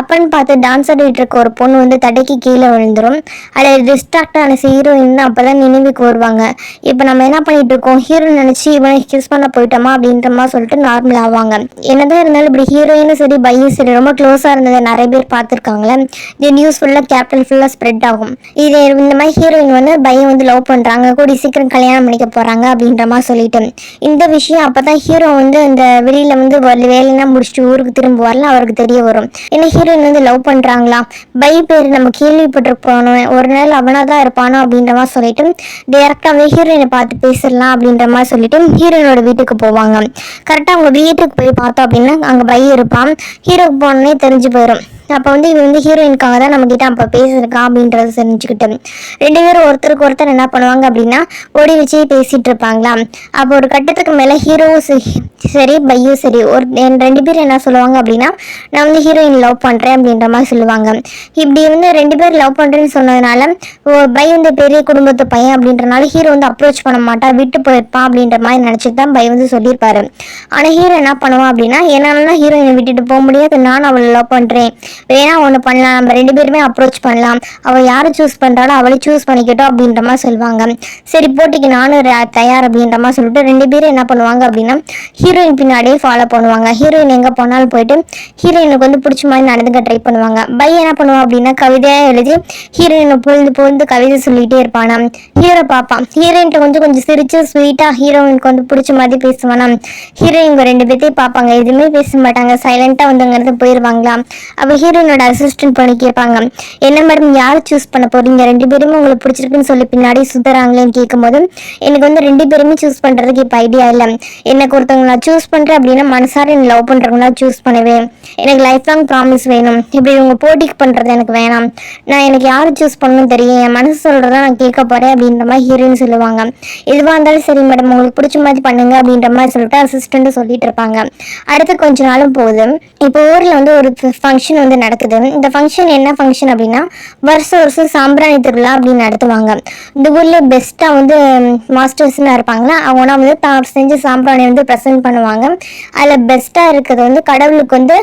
அப்பன்னு பார்த்து டான்ஸ் ஆடிட்டு இருக்க ஒரு பொண்ணு வந்து தடைக்கு கீழே விழுந்துடும் அதில் டிஸ்ட்ராக்ட் ஆன ஹீரோயின் தான் அப்போ தான் நினைவுக்கு வருவாங்க. இப்போ நம்ம என்ன பண்ணிட்டு இருக்கோம்? ஹீரோ நினச்சி இவனை கிஸ் பண்ண போயிட்டோமா அப்படின்ற மாதிரி சொல்லிட்டு நார்மல் ஆவாங்க. என்னதான் இருந்தாலும் இப்படி ஹீரோயினும் சரி பையும் சரி ரொம்ப க்ளோஸாக இருந்ததை நிறைய பேர் பார்த்துருக்காங்களே இது நியூஸ் ஃபுல்லாக கேபிட்டல் ஃபுல்லாக ஸ்ப்ரெட் ஆகும். இது இந்த மாதிரி ஹீரோயின் வந்து பையன் வந்து லவ் பண்ணுறாங்க கூடி சீக்கிரம் கல்யாணம் பண்ணிக்க போகிறாங்க அப்படின்ற மாதிரி சொல்லிட்டு. இந்த விஷயம் அப்போ தான் ஹீரோ வந்து அந்த வெளியில் வந்து வேலையெல்லாம் முடிச்சுட்டு ஊருக்கு திரும்புவார்ல அவருக்கு தெரிய வரும். ஏன்னா ஹீரோயின் வந்து லவ் பண்ணுறாங்களா பை பேர் நம்ம கேள்விப்பட்டிருப்போம். ஒரு நாள் அவனாக தான் இருப்பானோ அப்படின்ற மாதிரி சொல்லிட்டு டேரெக்டாகவே ஹீரோயினை பார்த்து பேசிடலாம் அப்படின்ற மாதிரி சொல்லிட்டு ஹீரோயினோட வீட்டுக்கு போவாங்க. கரெக்டாக அவங்க வீட்டுக்கு போய் பார்த்தோம் அப்படின்னா அங்கே பை இருப்பான். ஹீரோக்கு போனோடனே தெரிஞ்சு போயிடும் அப்போ வந்து இவன் வந்து ஹீரோயினுக்காக தான் நம்மக்கிட்ட அப்போ பேசியிருக்கான் அப்படின்றத தெரிஞ்சுக்கிட்டு. ரெண்டு பேரும் ஒருத்தருக்கு ஒருத்தர் என்ன பண்ணுவாங்க அப்படின்னா ஓடி வச்சு பேசிகிட்டு இருப்பாங்களா அப்போ ஒரு கட்டத்துக்கு மேலே ஹீரோ சரி- சரி பையும் சரி. ஒரு என் ரெண்டு பேரும் என்ன சொல்லுவாங்க அப்படின்னா நான் வந்து ஹீரோயின் லவ் பண்ணுறேன் அப்படின்ற மாதிரி சொல்லுவாங்க. இப்படி வந்து ரெண்டு பேர் லவ் பண்ணுறேன்னு சொன்னதுனால ஓ, பை வந்து பெரிய குடும்பத்து பையன் அப்படின்றனால ஹீரோ வந்து அப்ரோச் பண்ண மாட்டா விட்டு போயிருப்பான் அப்படின்ற மாதிரி நினச்சிட்டு தான் பை வந்து சொல்லியிருப்பாரு. ஆனால் ஹீரோ என்ன பண்ணுவான் அப்படின்னா என்னாலலாம் ஹீரோயினை விட்டுட்டு போக முடியாது. நான் அவளை லவ் பண்ணுறேன் வேணா ஒன்று பண்ணலாம். நம்ம ரெண்டு பேருமே அப்ரோச் பண்ணலாம். அவள் யாரை சூஸ் பண்ணுறாலும் அவளை சூஸ் பண்ணிக்கிட்டோம் அப்படின்ற மாதிரி சொல்லுவாங்க. சரி போட்டிக்கு நானும் தயார் அப்படின்ற மாதிரி சொல்லிட்டு ரெண்டு பேரும் என்ன பண்ணுவாங்க அப்படின்னா ஹீரோ ஹீரோயின் பின்னாடியே ஃபாலோ பண்ணுவாங்க. ஹீரோயின் எங்கே போனாலும் போயிட்டு ஹீரோயினுக்கு வந்து பிடிச்ச மாதிரி நடந்துக்க ட்ரை பண்ணுவாங்க. பை என்ன பண்ணுவான் அப்படின்னா கவிதையாக எழுதி ஹீரோயினை பொழுது பொழுது கவிதை சொல்லிகிட்டே இருப்பானா? ஹீரோ பார்ப்பான். ஹீரோயின்ட்ட கொஞ்சம் கொஞ்சம் சிரிச்சு ஸ்வீட்டாக ஹீரோயினுக்கு வந்து பிடிச்ச மாதிரி பேசுவானா? ஹீரோயின் ரெண்டு பேர்த்தையும் பார்ப்பாங்க. எதுவுமே பேச மாட்டாங்க. சைலண்ட்டாக வந்து அங்கேருந்து போயிடுவாங்களா அப்போ ஹீரோயினோட அசிஸ்டன்ட் பண்ணி கேட்பாங்க என்ன மேடம் யார் சூஸ் பண்ண போறீங்க? ரெண்டு பேருமே உங்களுக்கு பிடிச்சிருக்குன்னு சொல்லி பின்னாடி சுத்துறாங்களேன்னு கேட்கும்போது எனக்கு வந்து ரெண்டு பேருமே சூஸ் பண்ணுறதுக்கு இப்போ ஐடியா இல்லை. எனக்கு ஒருத்தவங்களா சூஸ் பண்ணுறேன் அப்படின்னா மனசார என்ன லவ் பண்ணுறவங்களா சூஸ் பண்ணுவேன். எனக்கு லைஃப் லாங் ப்ராமிஸ் வேணும். இப்படி இவங்க போட்டிக்கு பண்ணுறது எனக்கு வேணாம். நான் எனக்கு யார் சூஸ் பண்ணணும் தெரியும். என் மனசு சொல்கிறத நான் கேட்க போகிறேன் அப்படின்ற மாதிரி ஹீரோயின் சொல்லுவாங்க. எதுவாக இருந்தாலும் சரி மேடம் உங்களுக்கு பிடிச்ச மாதிரி பண்ணுங்க அப்படின்ற மாதிரி சொல்லிட்டு அசிஸ்டண்ட்டு சொல்லிட்டு இருப்பாங்க. அடுத்து கொஞ்ச நாளும் போகுது இப்போ ஊரில் வந்து ஒரு ஃபங்க்ஷன் வந்து நடக்குது. இந்த ஃபங்க்ஷன் என்ன ஃபங்க்ஷன் அப்படின்னா வருஷம் வருஷம் சாம்பிராணி திருவிழா அப்படின்னு நடத்துவாங்க. இந்த ஊரில் பெஸ்ட்டாக வந்து மாஸ்டர்ஸ்னு இருப்பாங்களா அவங்கன்னா வந்து தான் செஞ்ச சாம்பிராணி வந்து ப்ரெசென்ட் பண்ணுவாங்க. அதில் பெஸ்ட்டாக இருக்கிறது வந்து கடவுளுக்கு வந்து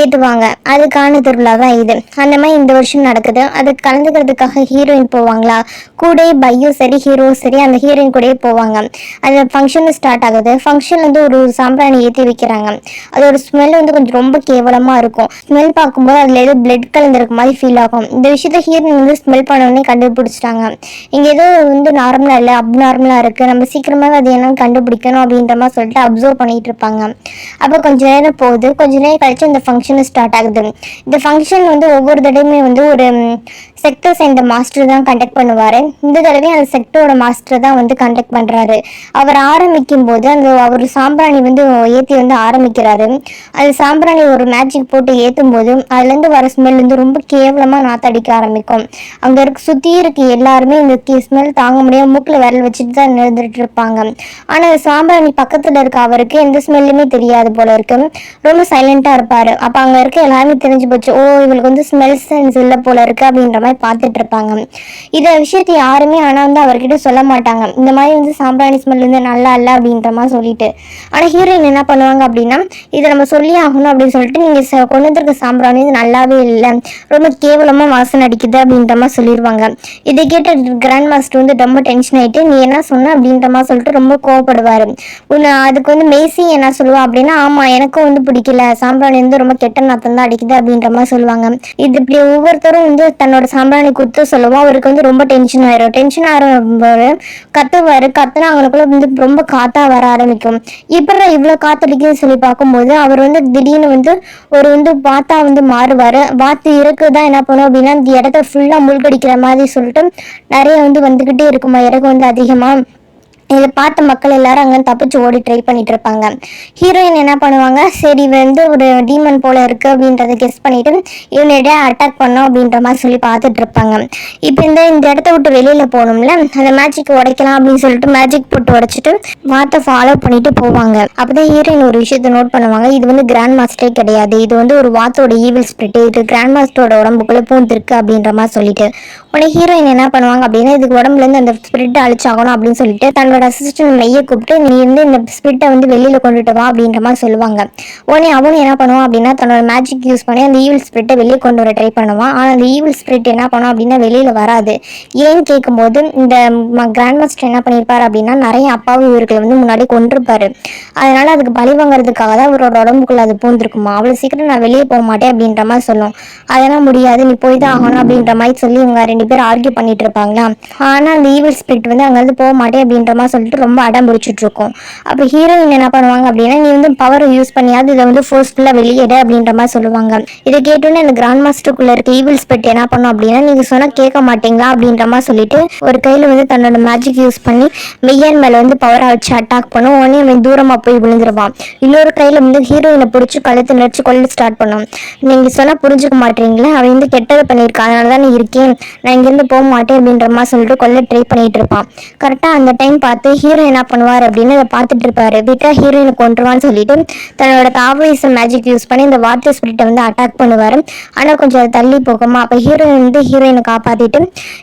ஏற்றுவாங்க அதுக்கான திருவிழா தான் இது. அந்த மாதிரி இந்த வருஷம் நடக்குது. அதுக்கு கலந்துக்கிறதுக்காக ஹீரோயின் போவாங்களா? கூட பையும் சரி ஹீரோ சரி அந்த ஹீரோயின் கூடயே போவாங்க. அந்த ஃபங்க்ஷன் ஸ்டார்ட் ஆகுது. ஃபங்க்ஷன் வந்து ஒரு சாம்பிராணி ஏற்றி வைக்கிறாங்க. அதோட ஸ்மெல் வந்து கொஞ்சம் ரொம்ப கேவலமாக இருக்கும். ஸ்மெல் பார்க்கும்போது அதில் ஏதோ பிளட் கலந்துருக்க மாதிரி ஃபீல் ஆகும். இந்த விஷயத்த ஹீரோயின் வந்து ஸ்மெல் பண்ணோடனே கண்டுபிடிச்சிட்டாங்க. இங்கே ஏதோ வந்து நார்மலாக இல்லை அப்நார்மலாக இருக்குது நம்ம சீக்கிரமாக அது என்னன்னு கண்டுபிடிக்கணும் அப்படின்ற மாதிரி சொல்லிட்டு அப்சர்வ் பண்ணிட்டு இருப்பாங்க அப்போ கொஞ்ச நேரம் போகுது. கொஞ்ச நேரம் கழிச்சு இந்த ஃபங்க்ஷன் ஸ்டார்ட் ஆகுது. இந்த ஃபங்க்ஷன் வந்து ஒவ்வொரு தடையுமே வந்து ஒரு செக்டர் சேர்ந்த மாஸ்டர் தான் கண்டக்ட் பண்ணுவார். இந்த தடவையும் அந்த செக்டரோட மாஸ்டர் தான் வந்து கண்டக்ட் பண்ணுறாரு அவர் ஆரம்பிக்கும் போது அந்த அவர் சாம்பிராணி வந்து ஏற்றி வந்து ஆரம்பிக்கிறாரு. அது சாம்பிராணி ஒரு மேஜிக் போட்டு ஏற்றும் போது அதுலேருந்து வர ஸ்மெல் வந்து ரொம்ப கேவலமாக நாத்தடிக்க ஆரம்பிக்கும். அங்கே இருக்க சுற்றி இருக்க எல்லாருமே இந்த ஸ்மெல் தாங்க முடியாம மூக்கில் விரல் வச்சுட்டு தான் நிறுந்துட்டு இருப்பாங்க. ஆனால் சாம்பிராணி பக்கத்தில் இருக்க அவருக்கு எந்த ஸ்மெல்லுமே தெரியாது போல இருக்கு. ரொம்ப சைலண்ட்டாக இருப்பார். அப்போ அங்கே இருக்க எல்லாருமே தெரிஞ்சு போச்சு ஓ இவளுக்கு வந்து ஸ்மெல் சென்ஸ் இல்லை போல இருக்கு அப்படின்ற மாதிரி பார்த்துட்டு இருப்பாங்க இதை விஷயத்தை யாருமே ஆனால் வந்து அவர்கிட்ட சொல்ல மாட்டாங்க. இந்த மாதிரி வந்து சாம்பிராணி ஸ்மெல் வந்து நல்லா இல்லை அப்படின்ற மாதிரி சொல்லிட்டு. ஆனால் ஹீரோயின் என்ன பண்ணுவாங்க அப்படின்னா இதை நம்ம சொல்லி ஆகணும் அப்படின்னு சொல்லிட்டு நீங்கள் கொண்டு வந்திருக்க சாம்பிராணி இது நல்லாவே இல்லை. ரொம்ப கேவலமாக வாசனை அடிக்குது அப்படின்ற மாதிரி சொல்லிடுவாங்க இதை கேட்ட கிராண்ட் மாஸ்டர் வந்து ரொம்ப டென்ஷன் ஆகிட்டு நீ என்ன சொன்ன? அப்படின்ற மாதிரி சொல்லிட்டு ரொம்ப கோவப்படுவார். உன்னை அதுக்கு வந்து மேசி என்ன சொல்லுவா அப்படின்னா ஆமாம் எனக்கும் வந்து பிடிக்கல. சாம்பிராணி வந்து ரொம்ப கெட்ட நாத்தம் தான் அடிக்குது அப்படின்ற மாதிரி சொல்லுவாங்க. இது இப்படி ஒவ்வொருத்தரும் வந்து தன்னோட சாம்பிராணி குத்த சொல்லுவோம் அவருக்கு வந்து ரொம்ப டென்ஷன் ஆயிரும். டென்ஷன் ஆகிறவர் கத்துவாரு. கத்துனா அவங்களுக்குள்ள வந்து ரொம்ப காத்தா வர ஆரம்பிக்கும். இப்படி இவ்வளோ காத்தடிக்குன்னு சொல்லி பார்க்கும்போது அவர் வந்து திடீர்னு வந்து ஒரு வந்து வாத்தா வந்து மாறுவாரு. வாத்து இறக்கு தான் என்ன பண்ணும் அப்படின்னா இந்த இடத்த ஃபுல்லா முழுகடிக்கிற மாதிரி சொல்லிட்டு நிறைய வந்து வந்துகிட்டே இருக்குமா? இறகு வந்து அதிகமாக இதை பார்த்த மக்கள் எல்லாரும் அங்கே தப்பிச்சு ஓடி ட்ரை பண்ணிட்டு இருப்பாங்க ஹீரோயின் என்ன பண்ணுவாங்க? சரி வந்து ஒரு டீமன் போல இருக்கு அப்படின்றத கெஸ் பண்ணிட்டு இவனிடையே அட்டாக் பண்ணோம் அப்படின்ற மாதிரி சொல்லி பார்த்துட்டு இருப்பாங்க இப்போ இந்த இந்த இடத்த விட்டு வெளியில போகணும்ல அந்த மேஜிக் உடைக்கலாம் அப்படின்னு சொல்லிட்டு மேஜிக் போட்டு உடைச்சிட்டு வார்த்தை ஃபாலோ பண்ணிட்டு போவாங்க. அப்பதான் ஹீரோயின் ஒரு விஷயத்த நோட் பண்ணுவாங்க. இது வந்து கிராண்ட் மாஸ்டரே கிடையாது. இது வந்து ஒரு வாத்தோட ஈவில் ஸ்பிரிட் இது கிராண்ட் மாஸ்டரோட உடம்புக்குள்ள பூந்திருக்கு அப்படின்ற மாதிரி சொல்லிட்டு. உடனே ஹீரோயின் என்ன பண்ணுவாங்க அப்படின்னா இதுக்கு உடம்புல இருந்து அந்த ஸ்பிரிட் அழிச்சாகணும் அப்படின்னு சொல்லிட்டு தன்னோட அசிஸ்டன்ட் மையை கூப்பிட்டு நீ வந்து இந்த ஸ்பிரிட்டை வந்து வெளியில் கொண்டுட்டு வா அப்படின்ற மாதிரி சொல்லுவாங்க. உடனே அவனும் என்ன பண்ணுவான் அப்படின்னா தன்னோட மேஜிக் யூஸ் பண்ணி அந்த ஈவில் ஸ்பிரிட்டை வெளியே கொண்டு வர ட்ரை பண்ணுவான். ஆனால் அந்த ஈவில் ஸ்பிரிட் என்ன பண்ணும் அப்படின்னா வெளியில வராது. ஏன்னு கேட்கும்போது இந்த கிராண்ட் மாஸ்டர் என்ன பண்ணியிருப்பார் அப்படின்னா நிறைய அப்பாவு இவர்களை வந்து முன்னாடி கொண்டிருப்பாரு அதனால அதுக்கு பழி வாங்குறதுக்காக தான் அவரோட உடம்புக்குள்ள அது பூந்திருக்குமா? அவ்வளோ சீக்கிரம் நான் வெளியே போக மாட்டேன் அப்படின்ற மாதிரி சொல்லும். அதெல்லாம் முடியாது நீ போய் தான் ஆகணும் அப்படின்ற மாதிரி சொல்லி இவங்க ரெண்டு பேரும் ஆர்கியூ பண்ணிட்டு இருப்பாங்களா? ஆனால் அந்த ஈவில் ஸ்பிரிட் வந்து அங்கேருந்து போக மாட்டேன் அப்படின்ற மாதிரி சொல்லிட்டு ரொம்ப அடம் பிடிச்சிட்டு இருக்கும் அப்போ ஹீரோயின் என்ன பண்ணுவாங்க அப்படின்னா நீ வந்து பவர் யூஸ் பண்ணியாவது இதை வந்து ஃபோர்ஸ்ஃபுல்லாக வெளியிட அப்படின்ற மாதிரி சொல்லுவாங்க. இதை கேட்டோன்னே அந்த கிராண்ட் மாஸ்டருக்குள்ள இருக்க ஈவில்ஸ் பெட் என்ன பண்ணும் அப்படின்னா நீங்க சொன்னா கேட்க மாட்டீங்களா அப்படின்ற மாதிரி சொல்லிட்டு ஒரு கையில் வந்து தன்னோட மேஜிக் யூஸ் பண்ணி மெய்யன் மேல வந்து பவரை வச்சு அட்டாக் பண்ணும். உடனே அவன் தூரமா போய் விழுந்துருவான். இன்னொரு கையில வந்து ஹீரோயினை பிடிச்சி கழுத்து நடிச்சு கொல்ல ஸ்டார்ட் பண்ணும். நீங்க சொன்னா புரிஞ்சுக்க மாட்டீங்களா அவன் வந்து கெட்டது பண்ணியிருக்கான். அதனால தான் இருக்கேன். நான் இங்கேருந்து போக மாட்டேன் அப்படின்ற மாதிரி சொல்லிட்டு கொல்ல ட்ரை பண்ணிட்டு இருப்பான். கரெக்டா அந்த டைம் பார்த்து ஹீரோ என்ன பண்ணுவார் அப்படின்னு அதை பார்த்துட்டு இருப்பாரு. விட்டா ஹீரோயினை கொண்டுருவான்னு சொல்லிட்டு தன்னோட தாவோயிச மேஜிக் யூஸ் பண்ணி இந்த வாட்டர் ஸ்பிரிட்டை வந்து அட்டாக் பண்ணுவார். ஆனால் கொஞ்சம் அது தள்ளி போகுமா? அப்போ ஹீரோயின் வந்து ஹீரோயினை காப்பாற்றிட்டு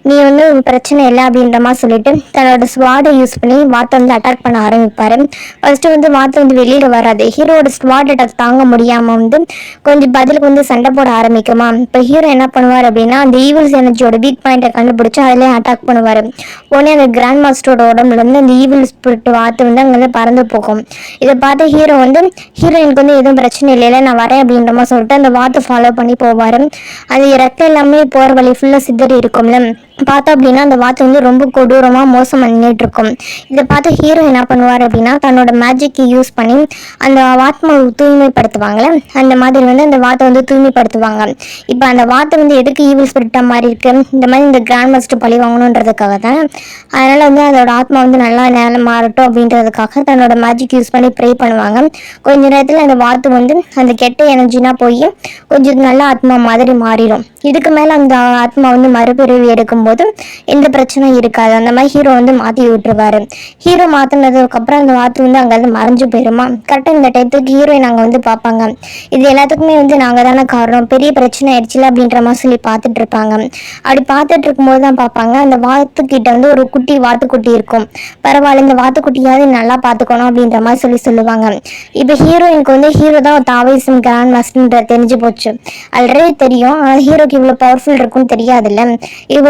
நீ வந்து பிரச்சனை இல்லை அப்படின்ற மாதிரி சொல்லிட்டு தன்னோட ஸ்வாடை யூஸ் பண்ணி வாத்தை வந்து அட்டாக் பண்ண ஆரம்பிப்பார். ஃபர்ஸ்ட் வந்து வாத்தை வந்து வெளியில் வராது. ஹீரோட ஸ்வாட் அட்டாக் தாங்க முடியாமல் வந்து கொஞ்சம் பதிலுக்கு வந்து சண்டை போட ஆரம்பிக்குமா? இப்போ ஹீரோ என்ன பண்ணுவார் அப்படின்னா அந்த ஈவில்ஸ் எனர்ஜியோட வீக் பாயிண்ட்டை கண்டுபிடிச்சு அதிலே அட்டாக் பண்ணுவார். உடனே அந்த கிராண்ட் மாஸ்டரோட உடம்புலேருந்து இருந்து அந்த ஈவில் ஸ்பிரிட் வாத்து வந்து அங்கேருந்து பறந்து போகும். இதை பார்த்து ஹீரோ வந்து ஹீரோயினுக்கு வந்து எதுவும் பிரச்சனை இல்லைல்ல நான் வரேன் அப்படின்ற மாதிரி சொல்லிட்டு அந்த வாத்து ஃபாலோ பண்ணி போவார். அது ரத்தம் எல்லாமே போகிற வழி ஃபுல்லாக சிதறி இருக்கும்ல. பார்த்தோம் அப்படின்னா அந்த வாத்து வந்து ரொம்ப கொடூரமாக மோசம் பண்ணிட்டு இருக்கும் இதை பார்த்து ஹீரோ என்ன பண்ணுவார் அப்படின்னா தன்னோட மேஜிக்கை யூஸ் பண்ணி அந்த வாத்மா தூய்மைப்படுத்துவாங்கல்ல அந்த மாதிரி வந்து அந்த வாத்தை வந்து தூய்மைப்படுத்துவாங்க. இப்போ அந்த வாத்தை வந்து எதுக்கு ஈவில் ஸ்பிரிட்டாக மாதிரி இருக்கு? இந்த மாதிரி இந்த கிராண்ட் மாஸ்டர் பழி வாங்கணுன்றதுக்காக தான். அதனால் வந்து அதோட ஆத்மா வந்து நல்லா நேரம் மாறட்டும் அப்படின்றதுக்காக தன்னோட மேஜிக் யூஸ் பண்ணி ப்ரே பண்ணுவாங்க. கொஞ்ச நேரத்தில் அந்த வாத்து வந்து அந்த கெட்ட எனர்ஜினா போய் கொஞ்சம் நல்ல ஆத்மா மாதிரி மாறிடும். இதுக்கு மேலே அந்த ஆத்மா வந்து மறுபிறவி எடுக்கும்போது போது இந்த பிரச்சனை இருக்காது. அந்த மாதிரி ஹீரோ வந்து மாற்றி விட்டுருவாரு. ஹீரோ மாற்றினதுக்கப்புறம் அந்த வாத்து வந்து அங்கேருந்து மறைஞ்சு போயிருமா? கரெக்டாக இந்த டயத்துக்கு ஹீரோயின் அங்கே வந்து பார்ப்பாங்க. இது எல்லாத்துக்குமே வந்து நாங்கள் தானே காரணம். பெரிய பிரச்சனை ஆயிடுச்சுல அப்படின்ற மாதிரி சொல்லி பார்த்துட்டு இருப்பாங்க. அப்படி பார்த்துட்டு இருக்கும்போது தான் பார்ப்பாங்க. அந்த வாத்துக்கிட்ட வந்து ஒரு குட்டி வாத்துக்குட்டி இருக்கும். பரவாயில்ல இந்த வாத்துக்குட்டியாவது நல்லா பார்த்துக்கணும் அப்படின்ற மாதிரி சொல்லி சொல்லுவாங்க. இப்போ ஹீரோயினுக்கு வந்து ஹீரோ தான் தாவேசம் கிராண்ட் மாஸ்டர்ன்ற தெரிஞ்சு போச்சு. ஆல்ரெடி தெரியும். ஆனால் ஹீரோக்கு இவ்வளோ பவர்ஃபுல் இருக்கும்னு தெரியாதுல்ல.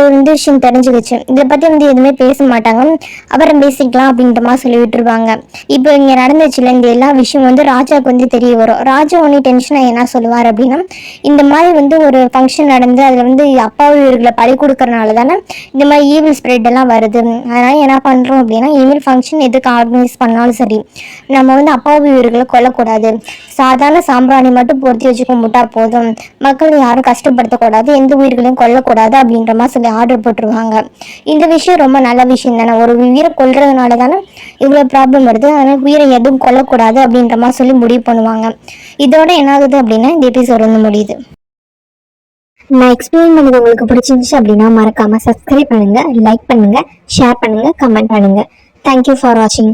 வந்து இந்த விஷயம் தெரிஞ்சுக்கிச்சு இதை பற்றி வந்து எதுவுமே பேச மாட்டாங்க. அப்புறம் பேசிக்கலாம் அப்படின்ற மாதிரி சொல்லி விட்டுருவாங்க இப்போ இங்கே நடந்துச்சுல இந்த எல்லா விஷயம் வந்து ராஜாவுக்கு வந்து தெரிய வரும். ராஜா ஒன்று டென்ஷனாக என்ன சொல்லுவார் அப்படின்னா இந்த மாதிரி வந்து ஒரு ஃபங்க்ஷன் நடந்து அதில் வந்து அப்பாவு இவர்களை பழி கொடுக்கறனால தானே இந்த மாதிரி ஈவில் ஸ்ப்ரெட் எல்லாம் வருது. அதனால் என்ன பண்ணுறோம் அப்படின்னா இனிமேல் ஃபங்க்ஷன் எதுக்கு ஆர்கனைஸ் பண்ணாலும் சரி நம்ம வந்து அப்பாவு இவர்களை கொல்லக்கூடாது. சாதாரண சாம்பிராணி மட்டும் பொருத்தி வச்சு கும்பிட்டா போதும். மக்கள் யாரும் கஷ்டப்படுத்தக்கூடாது. எந்த உயிர்களையும் கொல்லக்கூடாது அப்படின்ற மாதிரி சொல்லி ஆர்டர் போட்டுருவாங்க இந்த விஷயம் ரொம்ப நல்ல விஷயம் தானே. ஒரு உயிரை கொல்றதுனால தானே இவ்வளோ ப்ராப்ளம் வருது. அதனால் உயிரை எதுவும் கொல்லக்கூடாது அப்படின்ற மாதிரி சொல்லி முடிவு பண்ணுவாங்க. இதோட என்ன ஆகுது அப்படின்னா இந்த எபிசோட் வந்து முடியுது. நான் எக்ஸ்பிளைன் பண்ணது உங்களுக்கு பிடிச்சிருந்துச்சு அப்படின்னா மறக்காமல் சப்ஸ்கிரைப் பண்ணுங்க லைக் பண்ணுங்க ஷேர் பண்ணுங்க கமெண்ட் பண்ணுங்க. தேங்க்யூ ஃபார் வாட்சிங்